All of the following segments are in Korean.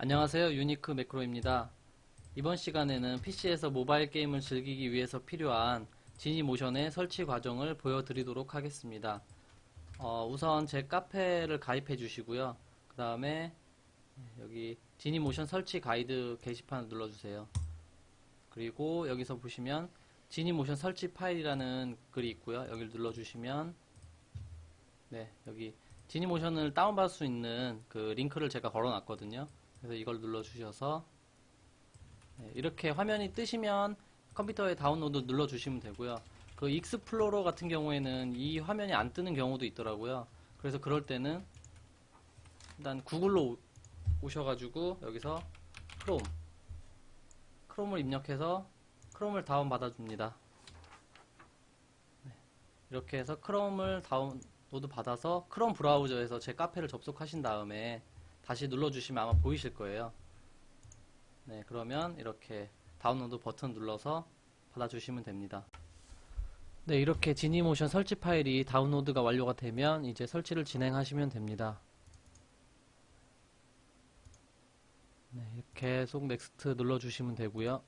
안녕하세요. 유니크 매크로입니다. 이번 시간에는 PC에서 모바일 게임을 즐기기 위해서 필요한 지니 모션의 설치 과정을 보여드리도록 하겠습니다. 어, 우선 제 카페를 가입해 주시고요. 그 다음에 여기 지니 모션 설치 가이드 게시판을 눌러주세요. 그리고 여기서 보시면 지니 모션 설치 파일이라는 글이 있고요. 여기를 눌러주시면 네 여기 지니 모션을 다운받을 수 있는 그 링크를 제가 걸어놨거든요. 그래서 이걸 눌러주셔서 네, 이렇게 화면이 뜨시면 컴퓨터에 다운로드 눌러주시면 되고요. 그 익스플로러 같은 경우에는 이 화면이 안 뜨는 경우도 있더라고요. 그래서 그럴 때는 일단 구글로 오- 오셔가지고 여기서 크롬 크롬을 입력해서 크롬을 다운 받아 줍니다. 네, 이렇게 해서 크롬을 다운로드 받아서 크롬 브라우저에서 제 카페를 접속하신 다음에 다시 눌러주시면 아마 보이실 거예요. 네, 그러면 이렇게 다운로드 버튼 눌러서 받아주시면 됩니다. 네, 이렇게 지니모션 설치 파일이 다운로드가 완료가 되면 이제 설치를 진행하시면 됩니다. 네, 계속 넥스트 눌러주시면 되고요.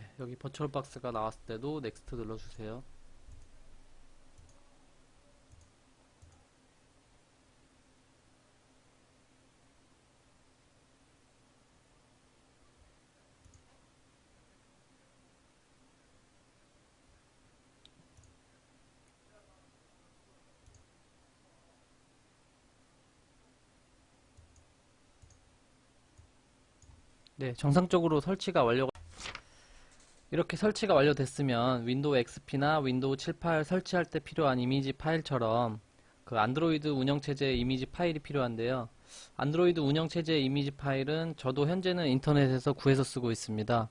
네, 여기 버추얼 박스가 나왔을 때도 넥스트 눌러주세요. 네, 정상적으로 설치가 완료가 이렇게 설치가 완료됐으면 윈도우 XP나 윈도우 78 설치할 때 필요한 이미지 파일처럼 그 안드로이드 운영체제 이미지 파일이 필요한데요. 안드로이드 운영체제 이미지 파일은 저도 현재는 인터넷에서 구해서 쓰고 있습니다.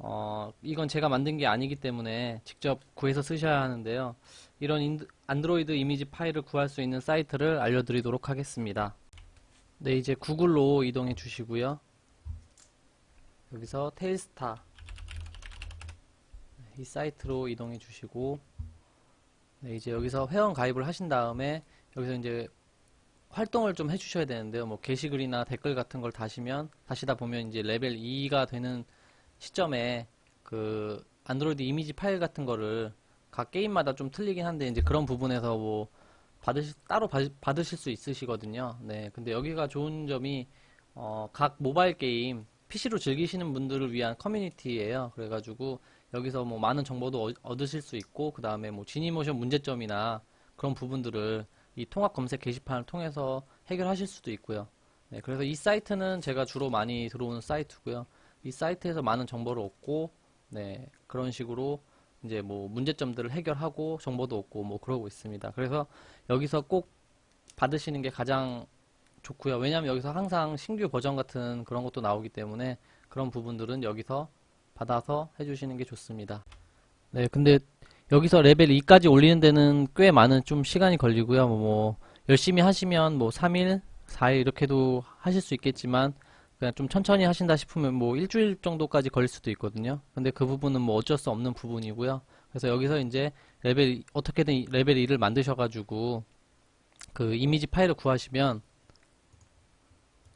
어, 이건 제가 만든 게 아니기 때문에 직접 구해서 쓰셔야 하는데요. 이런 인드- 안드로이드 이미지 파일을 구할 수 있는 사이트를 알려드리도록 하겠습니다. 네, 이제 구글로 이동해 주시고요. 여기서 테일스타 이 사이트로 이동해 주시고 네, 이제 여기서 회원 가입을 하신 다음에 여기서 이제 활동을 좀 해주셔야 되는데요. 뭐 게시글이나 댓글 같은 걸 다시면 다시다 보면 이제 레벨 2가 되는 시점에 그 안드로이드 이미지 파일 같은 거를 각 게임마다 좀 틀리긴 한데 이제 그런 부분에서 뭐 받으실 따로 받, 받으실 수 있으시거든요. 네, 근데 여기가 좋은 점이 어, 각 모바일 게임 PC로 즐기시는 분들을 위한 커뮤니티예요. 그래가지고 여기서 뭐 많은 정보도 얻- 얻으실 수 있고 그 다음에 뭐 지니모션 문제점이나 그런 부분들을 이 통합 검색 게시판을 통해서 해결하실 수도 있고요. 네, 그래서 이 사이트는 제가 주로 많이 들어오는 사이트고요. 이 사이트에서 많은 정보를 얻고 네, 그런 식으로 이제 뭐 문제점들을 해결하고 정보도 얻고 뭐 그러고 있습니다. 그래서 여기서 꼭 받으시는 게 가장 좋고요. 왜냐하면 여기서 항상 신규 버전 같은 그런 것도 나오기 때문에 그런 부분들은 여기서 받아서 해주시는 게 좋습니다. 네, 근데 여기서 레벨 2까지 올리는 데는 꽤 많은 좀 시간이 걸리고요. 뭐, 뭐 열심히 하시면 뭐 3일, 4일 이렇게도 하실 수 있겠지만 그냥 좀 천천히 하신다 싶으면 뭐 일주일 정도까지 걸릴 수도 있거든요. 근데 그 부분은 뭐 어쩔 수 없는 부분이고요. 그래서 여기서 이제 레벨 어떻게든 이- 레벨 2를 만드셔 가지고 그 이미지 파일을 구하시면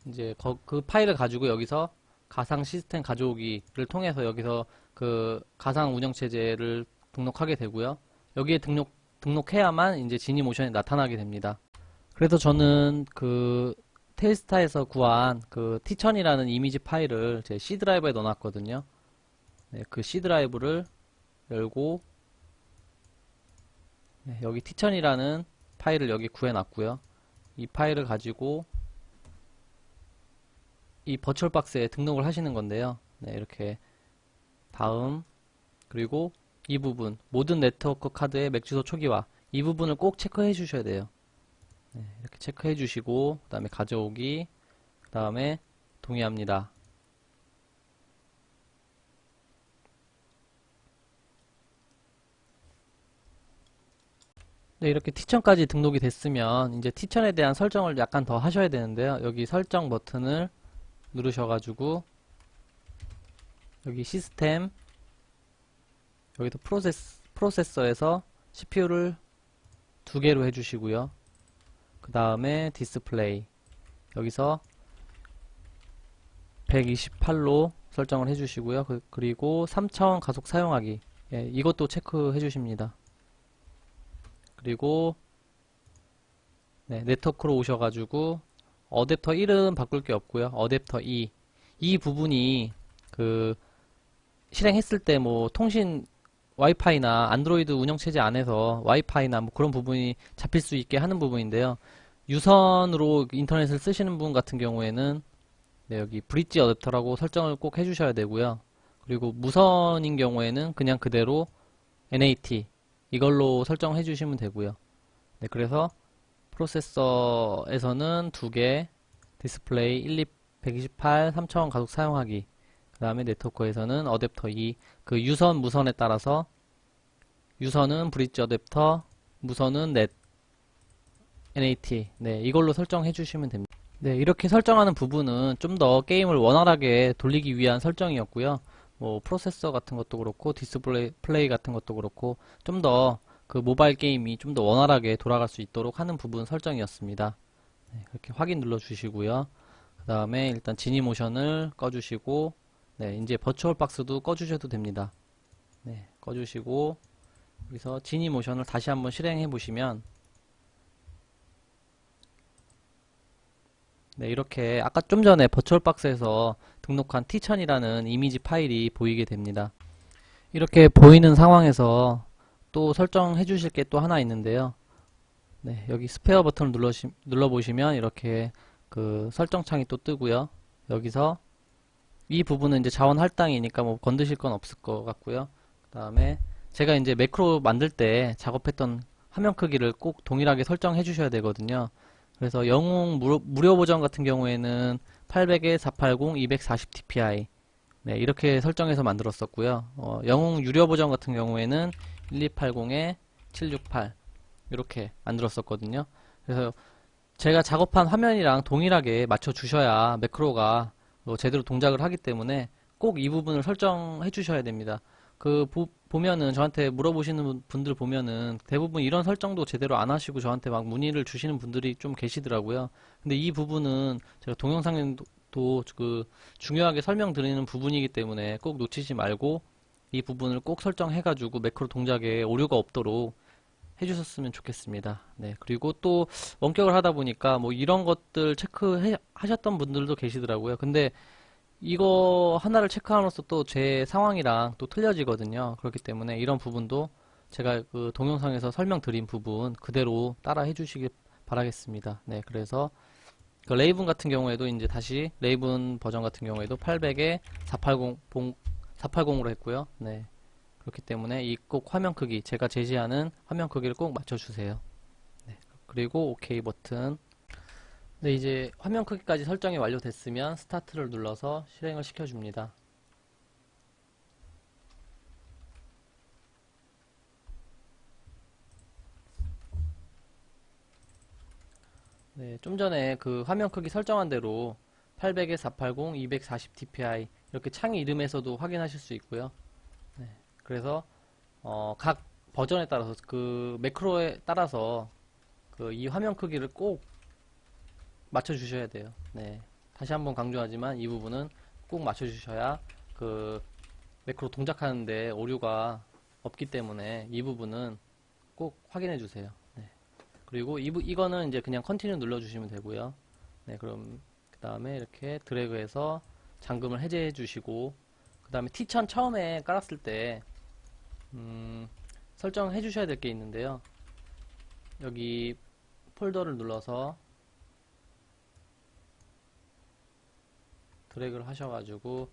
이제 거- 그 파일을 가지고 여기서 가상 시스템 가져오기를 통해서 여기서 그 가상 운영 체제를 등록하게 되고요. 여기에 등록 등록해야만 이제 지니 모션이 나타나게 됩니다. 그래서 저는 그 테일스타에서 구한 그 티천이라는 이미지 파일을 제 C 드라이브에 넣어놨거든요. 네, 그 C 드라이브를 열고 네, 여기 티천이라는 파일을 여기 구해놨고요. 이 파일을 가지고 이 버추얼 박스에 등록을 하시는 건데요. 네, 이렇게 다음 그리고 이 부분 모든 네트워크 카드의 맥 주소 초기화 이 부분을 꼭 체크해 주셔야 돼요. 네, 이렇게 체크해 주시고 그 다음에 가져오기 그 다음에 동의합니다. 네, 이렇게 티천까지 등록이 됐으면 이제 티천에 대한 설정을 약간 더 하셔야 되는데요. 여기 설정 버튼을 누르셔가지고 여기 시스템 여기도 프로세스, 프로세서에서 CPU를 두 개로 해주시고요. 그 다음에 디스플레이 여기서 128로 설정을 해주시고요. 그, 리고 3차원 가속 사용하기 예, 이것도 체크해 주십니다. 그리고 네, 네트워크로 오셔가지고 어댑터 1은 바꿀 게 없고요. 어댑터 2. 이 부분이 그 실행했을 때 뭐 통신 와이파이나 안드로이드 운영체제 안에서 와이파이나 뭐 그런 부분이 잡힐 수 있게 하는 부분인데요. 유선으로 인터넷을 쓰시는 분 같은 경우에는 네, 여기 브릿지 어댑터라고 설정을 꼭 해주셔야 되고요. 그리고 무선인 경우에는 그냥 그대로 NAT 이걸로 설정해 주시면 되고요. 네, 그래서 프로세서에서는 두 개, 디스플레이 1, 2, 128, 3차원 가속 사용하기. 그 다음에 네트워크에서는 어댑터 2, 그 유선, 무선에 따라서 유선은 브릿지 어댑터, 무선은 넷, NAT. 네, 이걸로 설정해 주시면 됩니다. 네, 이렇게 설정하는 부분은 좀 더 게임을 원활하게 돌리기 위한 설정이었고요. 뭐 프로세서 같은 것도 그렇고 디스플레이 플레이 같은 것도 그렇고 좀더 그 모바일 게임이 좀 더 원활하게 돌아갈 수 있도록 하는 부분 설정이었습니다. 네, 그렇게 확인 눌러 주시고요. 그 다음에 일단 지니 모션을 꺼주시고 네, 이제 버추얼 박스도 꺼주셔도 됩니다. 네, 꺼주시고 여기서 지니 모션을 다시 한번 실행해 보시면 네, 이렇게 아까 좀 전에 버추얼 박스에서 등록한 티천이라는 이미지 파일이 보이게 됩니다. 이렇게 보이는 상황에서 또 설정해 주실 게 또 하나 있는데요. 네, 여기 스페어 버튼을 눌러시, 눌러보시면 이렇게 그 설정창이 또 뜨고요. 여기서 이 부분은 이제 자원 할당이니까 뭐 건드실 건 없을 것 같고요. 그 다음에 제가 이제 매크로 만들 때 작업했던 화면 크기를 꼭 동일하게 설정해 주셔야 되거든요. 그래서 영웅 무료, 무료 버전 같은 경우에는 800에 480, 240 dpi 네, 이렇게 설정해서 만들었었고요. 어, 영웅 유료 버전 같은 경우에는 1280에 768 이렇게 만들었었거든요. 그래서 제가 작업한 화면이랑 동일하게 맞춰 주셔야 매크로가 뭐 제대로 동작을 하기 때문에 꼭 이 부분을 설정해 주셔야 됩니다. 그 보, 보면은 저한테 물어보시는 분- 분들 보면은 대부분 이런 설정도 제대로 안 하시고 저한테 막 문의를 주시는 분들이 좀 계시더라고요. 근데 이 부분은 제가 동영상에도 그 중요하게 설명드리는 부분이기 때문에 꼭 놓치지 말고 이 부분을 꼭 설정해가지고 매크로 동작에 오류가 없도록 해주셨으면 좋겠습니다. 네. 그리고 또 원격을 하다 보니까 뭐 이런 것들 체크하셨던 분들도 계시더라고요. 근데 이거 하나를 체크함으로써 또 제 상황이랑 또 틀려지거든요. 그렇기 때문에 이런 부분도 제가 그 동영상에서 설명드린 부분 그대로 따라 해주시길 바라겠습니다. 네, 그래서 그 레이븐 같은 경우에도 이제 다시 레이븐 버전 같은 경우에도 800에 480, 480으로 했고요. 네. 그렇기 때문에 이 꼭 화면 크기, 제가 제시하는 화면 크기를 꼭 맞춰주세요. 네. 그리고 OK 버튼. 네, 이제 화면 크기까지 설정이 완료됐으면 스타트를 눌러서 실행을 시켜줍니다. 네, 좀 전에 그 화면 크기 설정한 대로 800에 480, 240 dpi 이렇게 창의 이름에서도 확인하실 수 있고요. 네, 그래서 어, 각 버전에 따라서 그 매크로에 따라서 그 이 화면 크기를 꼭 맞춰 주셔야 돼요. 네. 다시 한번 강조하지만 이 부분은 꼭 맞춰 주셔야 그 매크로 동작하는데 오류가 없기 때문에 이 부분은 꼭 확인해 주세요. 네. 그리고 이, 부- 이거는 이제 그냥 컨티뉴 눌러 주시면 되고요. 네, 그럼 그 다음에 이렇게 드래그해서 잠금을 해제해 주시고 그 다음에 티천 처음에 깔았을 때 음, 설정해 주셔야 될 게 있는데요. 여기 폴더를 눌러서 드래그를 하셔가지고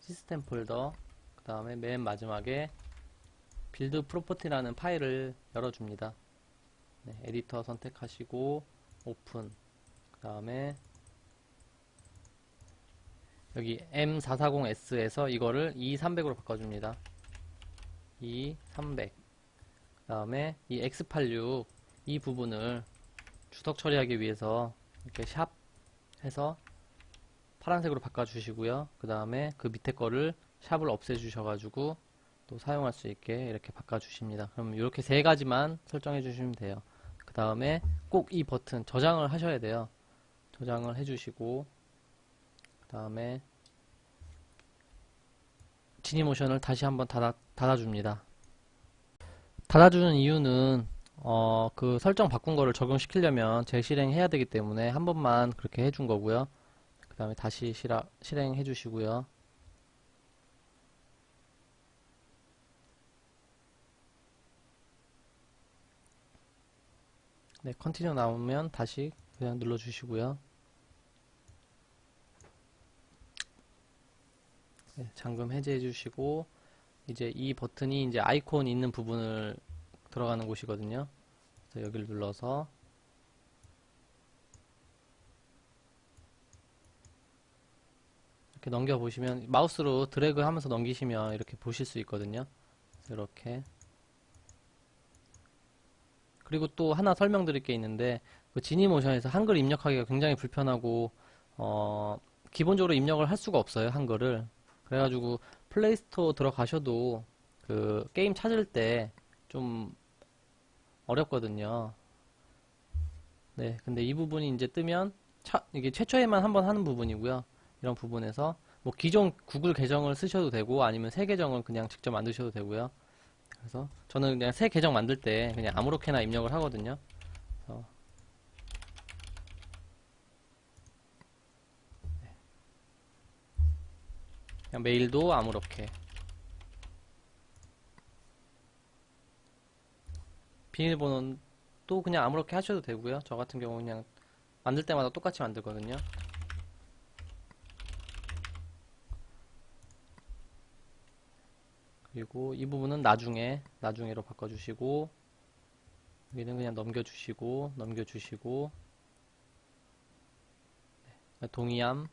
시스템 폴더 그 다음에 맨 마지막에 빌드 프로퍼티라는 파일을 열어줍니다. 네, 에디터 선택하시고 오픈 그 다음에 여기 M440S에서 이거를 E300으로 바꿔줍니다. E300 그 다음에 이 X86 이 부분을 주석 처리하기 위해서 이렇게 샵 해서 파란색으로 바꿔주시고요. 그 다음에 그 밑에 거를 샵을 없애주셔가지고 또 사용할 수 있게 이렇게 바꿔주십니다. 그럼 이렇게 세 가지만 설정해 주시면 돼요. 그 다음에 꼭 이 버튼 저장을 하셔야 돼요. 저장을 해주시고 그 다음에 지니모션을 다시 한번 닫아, 닫아줍니다. 닫아주는 이유는 어, 그 설정 바꾼 거를 적용시키려면 재실행해야 되기 때문에 한 번만 그렇게 해준 거고요. 그 다음에 다시 실행해 주시고요. 네, 컨티뉴 나오면 다시 그냥 눌러 주시고요. 네, 잠금 해제해 주시고 이제 이 버튼이 이제 아이콘 있는 부분을 들어가는 곳이거든요. 그래서 여기를 눌러서 이렇게 넘겨 보시면 마우스로 드래그 하면서 넘기시면 이렇게 보실 수 있거든요. 이렇게 그리고 또 하나 설명드릴 게 있는데 그 지니모션에서 한글 입력하기가 굉장히 불편하고 어 기본적으로 입력을 할 수가 없어요 한글을 그래가지고 플레이스토어 들어가셔도 그 게임 찾을 때 좀 어렵거든요. 네, 근데 이 부분이 이제 뜨면 차, 이게 최초에만 한번 하는 부분이고요. 이런 부분에서 뭐 기존 구글 계정을 쓰셔도 되고 아니면 새 계정을 그냥 직접 만드셔도 되고요. 그래서 저는 그냥 새 계정 만들 때 그냥 아무렇게나 입력을 하거든요. 네. 그냥 메일도 아무렇게 비밀번호는 또 그냥 아무렇게 하셔도 되고요. 저 같은 경우 는 그냥 만들 때마다 똑같이 만들거든요. 그리고 이 부분은 나중에 나중에로 바꿔주시고 여기는 그냥 넘겨주시고 넘겨주시고 네, 동의함.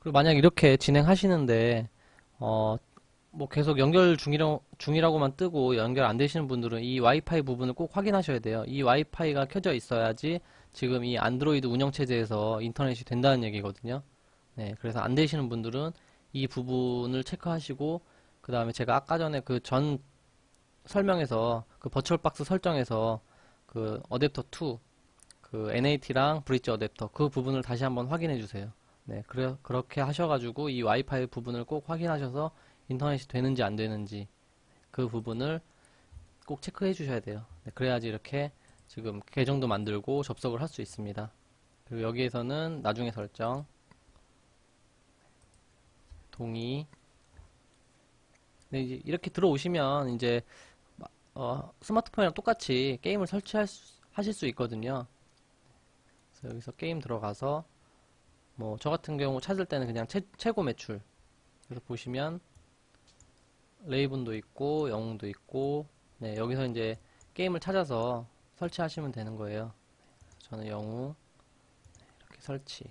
그리고 만약 이렇게 진행하시는데 어, 뭐 계속 연결 중이라, 중이라고만 뜨고 연결 안 되시는 분들은 이 와이파이 부분을 꼭 확인하셔야 돼요. 이 와이파이가 켜져 있어야지 지금 이 안드로이드 운영체제에서 인터넷이 된다는 얘기거든요. 네, 그래서 안 되시는 분들은 이 부분을 체크하시고 그 다음에 제가 아까 전에 그 전 설명에서 그 버추얼박스 설정에서 그 어댑터 2, 그 NAT랑 브릿지 어댑터 그 부분을 다시 한번 확인해 주세요. 네, 그래, 그렇게 하셔가지고 이 와이파이 부분을 꼭 확인하셔서 인터넷이 되는지 안 되는지 그 부분을 꼭 체크해 주셔야 돼요. 네, 그래야지 이렇게 지금 계정도 만들고 접속을 할 수 있습니다. 그리고 여기에서는 나중에 설정 동의 네, 이제 이렇게 들어오시면 이제 어, 스마트폰이랑 똑같이 게임을 설치할 수, 하실 수 있거든요. 그래서 여기서 게임 들어가서 뭐 저 같은 경우 찾을 때는 그냥 최, 최고 매출 그래서 보시면 레이븐도 있고 영웅도 있고 네 여기서 이제 게임을 찾아서 설치하시면 되는 거예요. 저는 영웅 네, 이렇게 설치.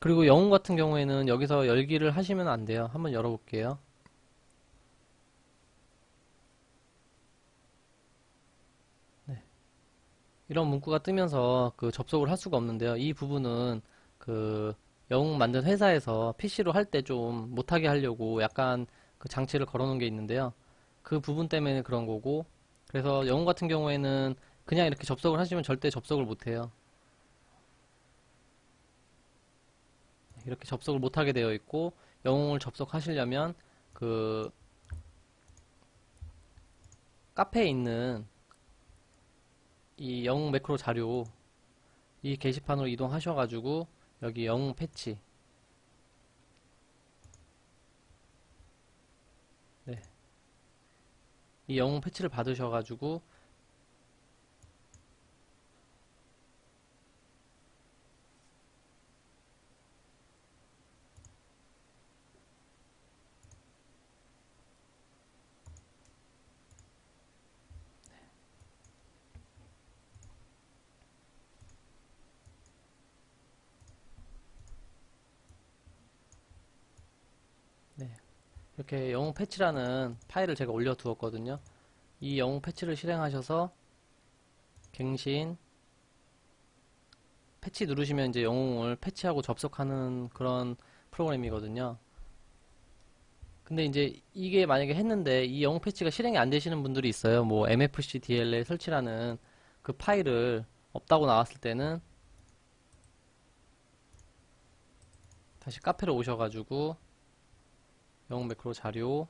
그리고 영웅 같은 경우에는 여기서 열기를 하시면 안 돼요. 한번 열어볼게요 이런 문구가 뜨면서 그 접속을 할 수가 없는데요. 이 부분은 그 영웅 만든 회사에서 PC로 할 때 좀 못하게 하려고 약간 그 장치를 걸어 놓은 게 있는데요. 그 부분 때문에 그런 거고 그래서 영웅 같은 경우에는 그냥 이렇게 접속을 하시면 절대 접속을 못해요. 이렇게 접속을 못하게 되어 있고 영웅을 접속하시려면 그 카페에 있는 이 영웅 매크로 자료 이 게시판으로 이동하셔가지고 여기 영웅 패치 네. 이 영웅 패치를 받으셔가지고 이렇게 영웅 패치라는 파일을 제가 올려두었거든요. 이 영웅 패치를 실행하셔서 갱신 패치 누르시면 이제 영웅을 패치하고 접속하는 그런 프로그램이거든요. 근데 이제 이게 만약에 했는데 이 영웅 패치가 실행이 안 되시는 분들이 있어요. 뭐 MFC DLL 설치라는 그 파일을 없다고 나왔을 때는 다시 카페로 오셔가지고 영웅 매크로 자료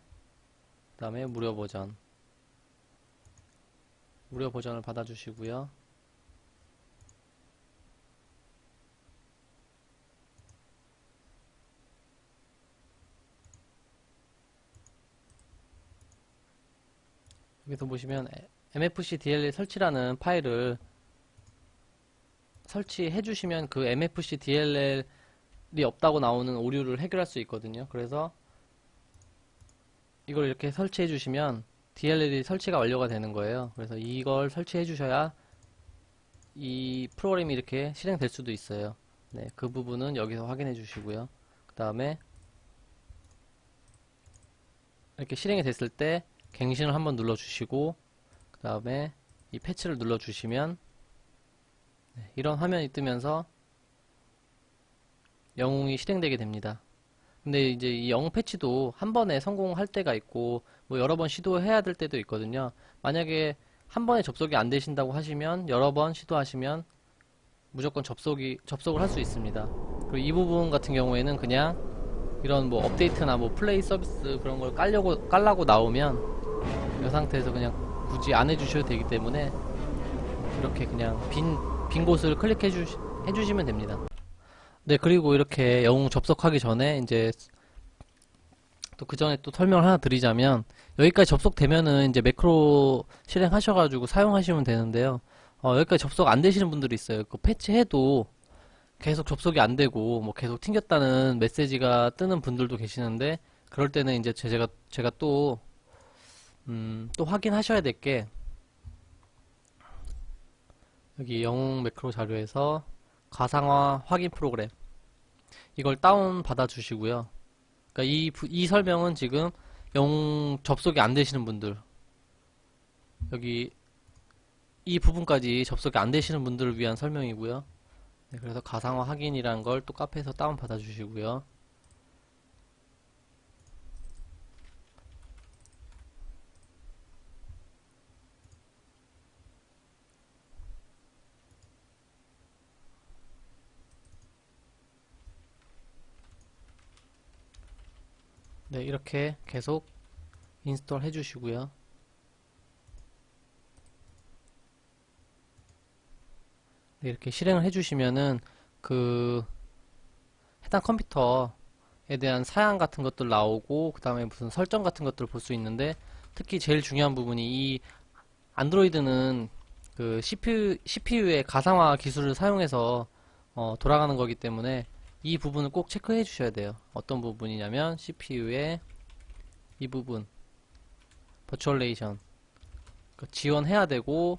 그 다음에 무료 버전 무료 버전을 받아주시고요. 여기서 보시면 MFC DLL 설치라는 파일을 설치해 주시면 그 MFC DLL이 없다고 나오는 오류를 해결할 수 있거든요. 그래서 이걸 이렇게 설치해 주시면 DLL이 설치가 완료가 되는 거예요. 그래서 이걸 설치해 주셔야 이 프로그램이 이렇게 실행될 수도 있어요. 네, 그 부분은 여기서 확인해 주시고요. 그 다음에 이렇게 실행이 됐을 때 갱신을 한번 눌러 주시고 그 다음에 이 패치를 눌러 주시면 네, 이런 화면이 뜨면서 영웅이 실행되게 됩니다. 근데 이제 이 영웅 패치도 한 번에 성공할 때가 있고 뭐 여러 번 시도해야 될 때도 있거든요. 만약에 한 번에 접속이 안 되신다고 하시면 여러 번 시도하시면 무조건 접속이 접속을 할 수 있습니다. 그리고 이 부분 같은 경우에는 그냥 이런 뭐 업데이트나 뭐 플레이 서비스 그런 걸 깔려고 깔라고 나오면 이 상태에서 그냥 굳이 안 해주셔도 되기 때문에 이렇게 그냥 빈, 빈 곳을 클릭해 주, 해주시면 됩니다. 네, 그리고 이렇게 영웅 접속하기 전에 이제 또 그 전에 또 설명을 하나 드리자면 여기까지 접속되면은 이제 매크로 실행하셔가지고 사용하시면 되는데요. 어, 여기까지 접속 안 되시는 분들이 있어요. 그 패치해도 계속 접속이 안 되고 뭐 계속 튕겼다는 메시지가 뜨는 분들도 계시는데 그럴 때는 이제 제가 제가 또 음, 또 확인하셔야 될 게 여기 영웅 매크로 자료에서 가상화 확인 프로그램 이걸 다운 받아 주시고요. 그러니까 이, 부- 이 설명은 지금 영웅 접속이 안 되시는 분들 여기 이 부분까지 접속이 안 되시는 분들을 위한 설명이고요. 네, 그래서 가상화 확인이라는 걸 또 카페에서 다운 받아 주시고요. 네, 이렇게 계속 인스톨 해주시고요. 네, 이렇게 실행을 해주시면은 그 해당 컴퓨터에 대한 사양 같은 것들 나오고 그 다음에 무슨 설정 같은 것들을 볼 수 있는데 특히 제일 중요한 부분이 이 안드로이드는 그 CPU, CPU의 가상화 기술을 사용해서 어, 돌아가는 거기 때문에 이 부분을 꼭 체크해 주셔야 돼요. 어떤 부분이냐면 CPU의 이 부분 버추얼레이션 그 지원해야 되고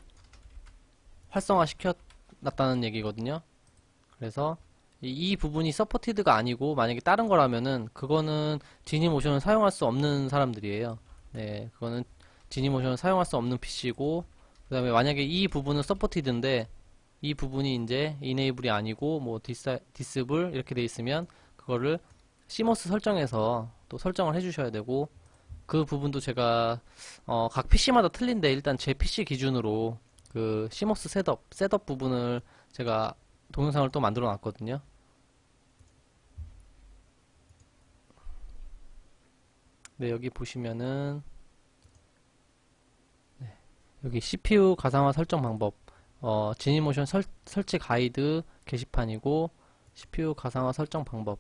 활성화 시켜 놨다는 얘기거든요. 그래서 이, 이 부분이 서포티드가 아니고 만약에 다른 거라면은 그거는 지니모션을 사용할 수 없는 사람들이에요. 네, 그거는 지니모션을 사용할 수 없는 PC고 그 다음에 만약에 이 부분은 서포티드인데 이 부분이 이제 이네이블이 아니고 뭐 디스, 디스블 이렇게 돼 있으면 그거를 시모스 설정해서 또 설정을 해주셔야 되고 그 부분도 제가 어, 각 PC마다 틀린데 일단 제 PC 기준으로 그 시모스 셋업 셋업 부분을 제가 동영상을 또 만들어 놨거든요. 네 여기 보시면은 네, 여기 CPU 가상화 설정 방법 어, 지니모션 설, 설치 가이드 게시판이고 CPU 가상화 설정 방법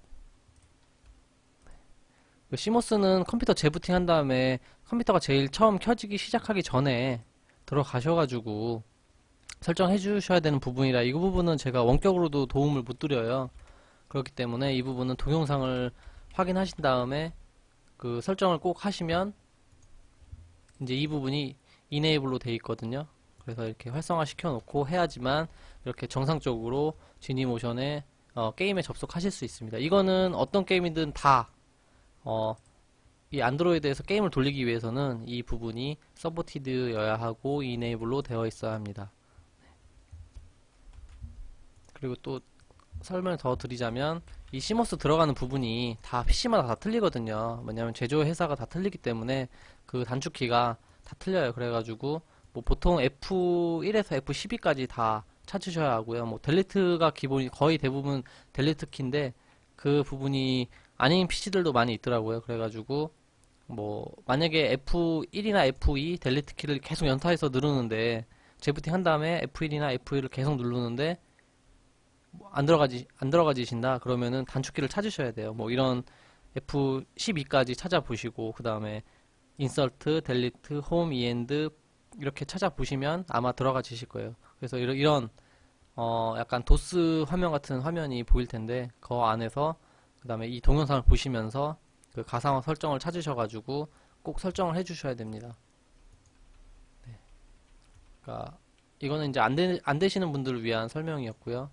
그 시모스는 컴퓨터 재부팅 한 다음에 컴퓨터가 제일 처음 켜지기 시작하기 전에 들어가셔가지고 설정해 주셔야 되는 부분이라 이 부분은 제가 원격으로도 도움을 못 드려요. 그렇기 때문에 이 부분은 동영상을 확인하신 다음에 그 설정을 꼭 하시면 이제 이 부분이 이네이블로 돼 있거든요. 그래서 이렇게 활성화 시켜 놓고 해야지만 이렇게 정상적으로 지니모션에 어, 게임에 접속하실 수 있습니다. 이거는 어떤 게임이든 다 어, 이 안드로이드에서 게임을 돌리기 위해서는 이 부분이 서포티드여야 하고 이네이블로 되어 있어야 합니다. 그리고 또 설명을 더 드리자면 이 시모스 들어가는 부분이 다 PC마다 다 틀리거든요. 왜냐면 제조 회사가 다 틀리기 때문에 그 단축키가 다 틀려요. 그래가지고 뭐 보통 F1에서 F12까지 다 찾으셔야 하고요. 뭐 델리트가 기본이 거의 대부분 델리트 키인데 그 부분이 아닌 PC들도 많이 있더라고요. 그래가지고 뭐 만약에 F1이나 F2 델리트 키를 계속 연타해서 누르는데 재부팅 한 다음에 F1이나 F2를 계속 누르는데 뭐안 들어가지 안 들어가지신다 그러면은 단축키를 찾으셔야 돼요. 뭐 이런 F12까지 찾아보시고 그 다음에 인서트, 델리트, 홈, 이엔드 이렇게 찾아보시면 아마 들어가 지실 거예요. 그래서 이런, 이런 어 약간 도스 화면 같은 화면이 보일 텐데 그 안에서 그 다음에 이 동영상을 보시면서 그 가상화 설정을 찾으셔가지고 꼭 설정을 해주셔야 됩니다. 네. 그러니까 이거는 이제 안, 되, 안 되시는 분들을 위한 설명이었고요.